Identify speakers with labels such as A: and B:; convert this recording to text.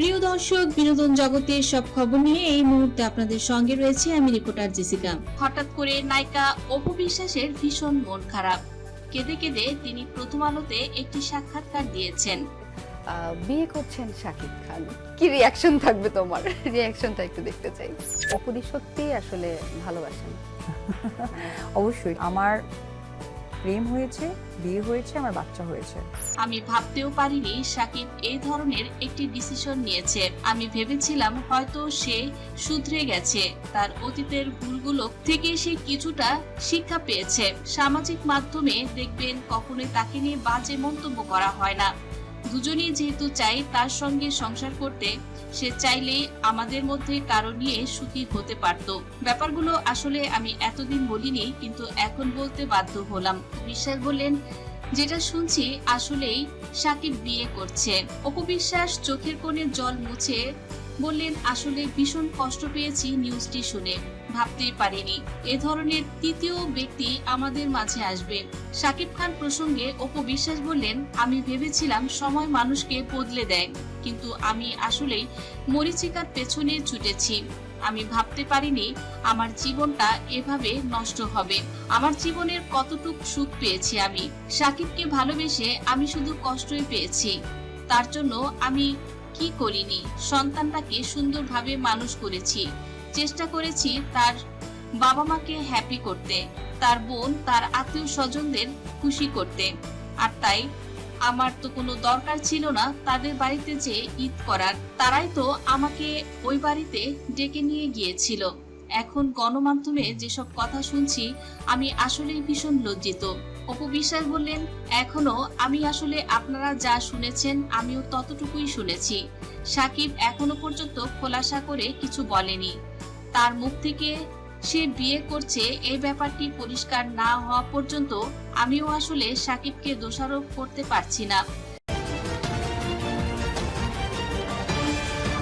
A: প্রিয় দর্শক বিনোদন জগতের সব খবর নিয়ে এই মুহূর্তে আপনাদের সঙ্গে রয়েছে আমি রিপোর্টার জেসিকা। হঠাৎ করে নায়িকা অপু বিশ্বাসের ভীষণ মন খারাপ। কেঁদে কেঁদে তিনি প্রথম আলোতে একটি সাক্ষাৎকার দিয়েছেন।
B: আহ, বিয়ে করছেন শাকিব খান। কি রিয়াকশন থাকবে তোমার? রিয়াকশনটা একটু দেখতে চাই। অপুরি সত্যি আসলে ভালোবাসেন।
C: অবশ্যই। আমার প্রেম হয়েছে, বিয়ে হয়েছে, আমার বাচ্চা হয়েছে।
A: আমি ভাবতেও পারিনি সাকিব এই ধরনের একটি ডিসিশন নিয়েছে। আমি ভেবেছিলাম হয়তো সে শুধরে গেছে, তার অতীতের ভুলগুলো থেকে সে কিছুটা শিক্ষা পেয়েছে। সামাজিক মাধ্যমে দেখবেন কখনোই তাকে নিয়ে বাজে মন্তব্য করা হয় না। দুজনেই যেহেতু চাই তার সঙ্গে সংসার করতে, সে চাইলে আমাদের মধ্যে কারও নিয়ে সুখী হতে পারত। ব্যাপারগুলো আসলে আমি এতদিন বলিনি, কিন্তু এখন বলতে বাধ্য হলাম। বিশ্বাস বললেন, যেটা শুনছি আসলেই সাকিব বিয়ে করছে। অপবিশ্বাস চোখের কোণে জল মুছে বললেন, আসলে ভীষণ কষ্ট পেয়েছি নিউজটি শুনে। ভাবতেই পারিনি। এ ধরনের তৃতীয় ব্যক্তি আমাদের মাঝে আসবে। সাকিব খান প্রসঙ্গে অপু বিশ্বাস বললেন, আমি ভেবেছিলাম সময় মানুষকে বদলে দেয়, কিন্তু আমি আসলেই মরিচিকার পেছনে ছুটেছি। আমি ভাবতে পারিনি আমার জীবনটা এভাবে নষ্ট হবে। আমার জীবনের কতটুক সুখ পেয়েছি আমি। সাকিবকে ভালোবেসে আমি শুধু কষ্টই পেয়েছি। তার জন্য আমি কি করিনি? সন্তানটাকে সুন্দরভাবে মানুষ করেছি। চেষ্টা করেছি তার বাবা মাকে হ্যাপি করতে, তার বোন, তার আত্মীয় স্বজনদের খুশি করতে। আর তাই আমার তো কোনো দরকার ছিল না তাদের বাড়িতে যে ঈদ করার। তারাই তো আমাকে ওই বাড়িতে ডেকে নিয়ে গিয়েছিল। এখন গণমাধ্যমে যেসব কথা শুনছি, আমি আসলেই ভীষণ লজ্জিত। অপু বিশ্বাস বললেন, এখনও আমি আসলে আপনারা যা শুনেছেন আমিও ততটুকুই শুনেছি। সাকিব এখনও পর্যন্ত খোলাসা করে কিছু বলেনি। তার মুখ থেকে সে বিয়ে করছে, এই ব্যাপারটি পরিষ্কার না হওয়া পর্যন্ত আমিও আসলে সাকিবকে দোষারোপ করতে পারছি না।